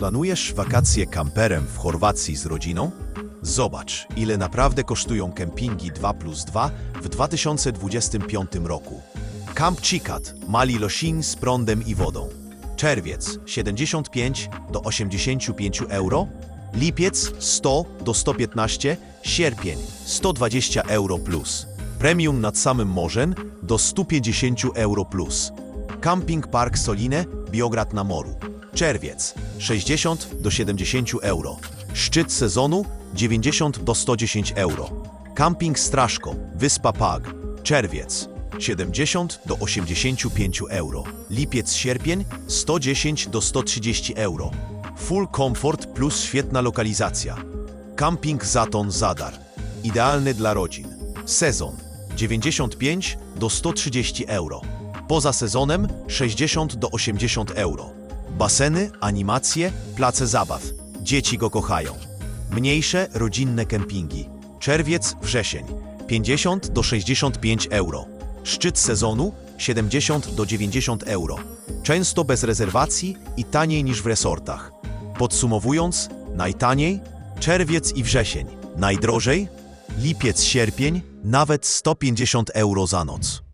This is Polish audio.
Planujesz wakacje kamperem w Chorwacji z rodziną? Zobacz, ile naprawdę kosztują kempingi 2 plus 2 w 2025 roku. Camp Cikat, Mali Losin z prądem i wodą. Czerwiec 75 do 85 euro, lipiec 100 do 115, sierpień 120 euro plus. Premium nad samym morzem do 150 euro plus. Camping Park Soline, Biograd na Moru. Czerwiec 60 do 70 euro. Szczyt sezonu 90 do 110 euro. Camping Straszko, Wyspa Pag. Czerwiec 70 do 85 euro. Lipiec sierpień 110 do 130 euro. Full Comfort plus świetna lokalizacja. Camping Zaton Zadar. Idealny dla rodzin. Sezon 95 do 130 euro. Poza sezonem 60 do 80 euro. Baseny, animacje, place zabaw. Dzieci go kochają. Mniejsze, rodzinne kempingi. Czerwiec, wrzesień 50 do 65 euro. Szczyt sezonu 70 do 90 euro. Często bez rezerwacji i taniej niż w resortach. Podsumowując, najtaniej czerwiec i wrzesień, najdrożej lipiec, sierpień, nawet 150 euro za noc.